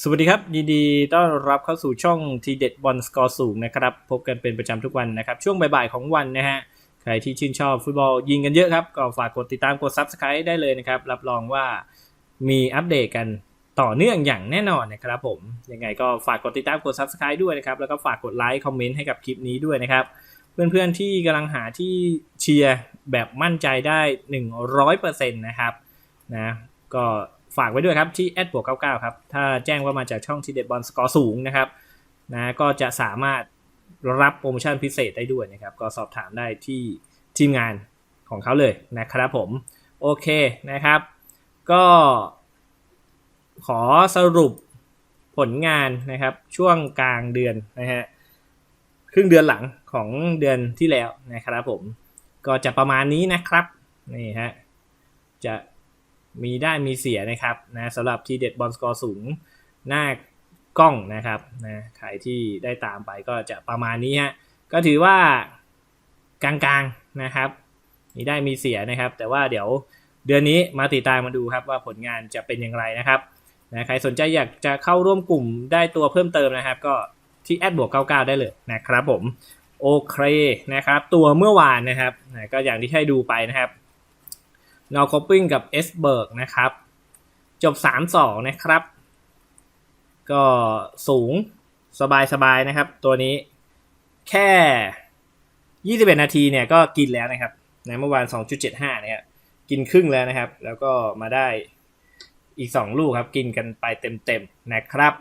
สวัสดีครับยินดีต้อนรับเข้าสู่ช่องทีเด็ดบอลสกอร์สูงนะครับ พบกันเป็นประจำทุกวันนะครับ ช่วงบ่ายๆของวันนะฮะ ใครที่ชื่นชอบฟุตบอลยิงกันเยอะครับ ก็ฝากกดติดตามกด Subscribe ได้เลยนะครับ รับรองว่ามีอัปเดตกันต่อเนื่องอย่างแน่นอนนะครับผม ยังไงก็ฝากกดติดตามกด Subscribe ด้วยนะครับ แล้วก็ฝากกดไลค์คอมเมนต์ให้กับคลิปนี้ด้วยนะครับ เพื่อนๆที่กำลังหาที่เชียร์แบบมั่นใจได้ 100%นะครับนะก็ ฝากไว้ด้วยครับที่แอดบวก99ครับ ถ้าแจ้งว่ามาจากช่องทีเด็ดบอลสกอร์สูงนะครับนะก็จะสามารถรับโปรโมชั่นพิเศษได้ด้วยนะครับ ก็สอบถามได้ที่ทีมงานของเขาเลยนะครับผม โอเคนะครับ ก็ขอสรุปผลงานนะครับช่วงกลางเดือนนะฮะครึ่งเดือนหลังของเดือนที่แล้วนะครับผมก็จะประมาณนี้นะครับนี่ฮะจะ มีได้มีเสียนะครับนะสำหรับทีเด็ดบอลสกอร์สูงหน้ากล้องนะครับนะใครที่ได้ตามไปก็จะประมาณนี้ฮะก็ถือว่ากลางๆนะครับ มีได้มีเสียนะครับ แต่ว่าเดี๋ยวเดือนนี้มาติดตามมาดูครับว่าผลงานจะเป็นอย่างไรนะครับนะใครสนใจอยากจะเข้าร่วมกลุ่มได้ตัวเพิ่มเติมนะครับ ก็ที่แอดบวก99ได้เลยนะครับผมโอเคนะครับ ตัวเมื่อวานนะครับนะก็อย่างที่ให้ดูไปนะครับ นอคอปปิ้งกับเอสเบิร์กนะครับ จบ 3-2 นะครับ ก็สูงสบายๆนะครับ ตัวนี้แค่ 21 นาทีเนี่ยก็กินแล้วนะครับในเมื่อวาน 2.75 เนี่ยกินครึ่งแล้วนะครับ แล้วก็มาได้อีก 2 ลูกครับ กินกันไปเต็มๆนะครับ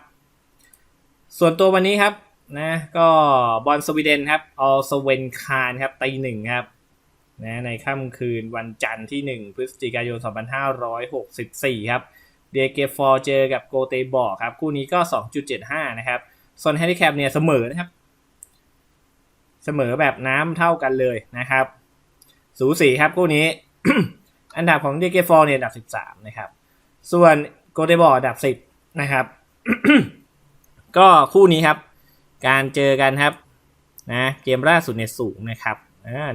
ส่วนตัววันนี้ครับนะก็บอลสวีเดนครับออลสเวนคารครับตีหนึ่งครับ นะในค่ำคืนวันจันทร์ที่ 1 พฤศจิกายน 2564 ครับเดเกฟอร์เจอกับโกเตบอร์ครับ คู่นี้ก็ 2.75 นะครับส่วนแฮนดิแคปเนี่ยเสมอนะครับ เสมอแบบน้ำเท่ากันเลยนะครับ สูสีครับคู่นี้ อันดับของเดเกฟอร์เนี่ยอันดับ 13 นะครับ ส่วนโกเตบอร์อันดับ 10 นะครับ ก็คู่นี้ครับ การเจอกันครับนะเกมล่าสุดเนี่ยสูงนะครับ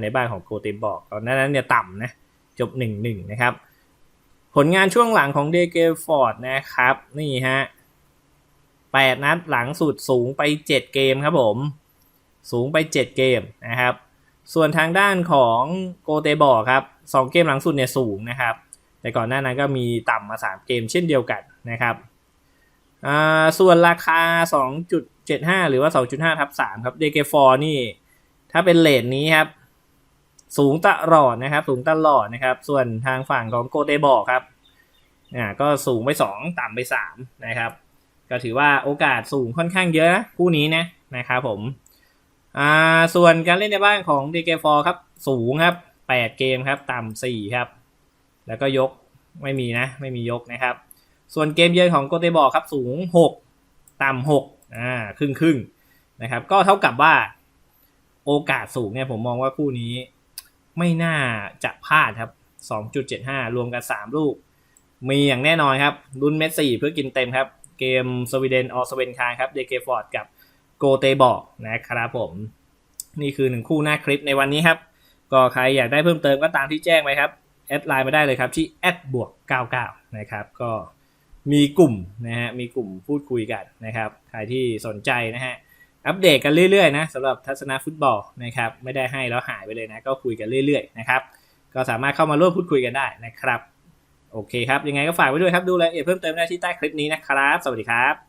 ในบ้านของโกเตบอกตอนนั้นเนี่ยต่ำนะจบ 1-1 นะครับ ผลงานช่วงหลังของเดเกฟอร์ดนะครับ นี่ฮะ8นัดหลังสุดสูงไป 7 เกมครับผม สูงไป 7 เกมนะครับ ส่วนทางด้านของโกเตบอกครับ 2 เกมหลังสุดเนี่ยสูงนะครับ แต่ก่อนหน้านั้นก็มีต่ำมา 3 เกมเช่นเดียวกันนะครับส่วนราคา 2.75 หรือว่า 2.5 ทับ 3 ครับ DK4 นี่ ถ้าเป็นเลทนี้ครับ สูงตลอดนะครับ สูงตลอดนะครับ ส่วนทางฝั่งของโกเตบอกครับอ่าก็สูงไป 2 ต่ำไป 3 นะครับ ก็ถือว่าโอกาสสูงค่อนข้างเยอะคู่นี้นะนะครับผมอ่าส่วนการเล่นในบ้านของ DK4 ครับ สูงครับ 8 เกมครับ ต่ำ4ครับ แล้วก็ยกไม่มีนะ ไม่มียกนะครับ ส่วนเกมเยือนของโกเตบอครับ สูง 6 ต่ำ6อ่าครึ่งครึ่งนะครับ ก็เท่ากับว่าโอกาสสูงเนี่ยผมมองว่าคู่นี้ ไม่น่าจะพลาดครับ 2.75 รวมกัน 3 ลูก มีอย่างแน่นอนครับรุ่นเมสซี่เพื่อกินเต็มครับ เกมสวีเดนออสเวนคาครับเดเกฟอร์ดกับโกเตบอกนะครับผม นี่คือหนึ่งคู่หน้าคลิปในวันนี้ครับ ก็ใครอยากได้เพิ่มเติมก็ตามที่แจ้งไว้ครับแอดไลน์มาได้เลยครับที่แอดบวก99นะครับก็มีกลุ่มนะฮะมีกลุ่มพูดคุยกันนะครับ ใครที่สนใจนะฮะ อัปเดตกันเรื่อยๆนะสำหรับทัศนะฟุตบอลนะครับไม่ได้ให้แล้วหายไปเลยนะก็คุยกันเรื่อยๆนะครับก็สามารถเข้ามาร่วมพูดคุยกันได้นะครับ โอเคครับ ยังไงก็ฝากไว้ด้วยครับ ดูรายละเอียดเพิ่มเติมได้ที่ใต้คลิปนี้นะครับ สวัสดีครับ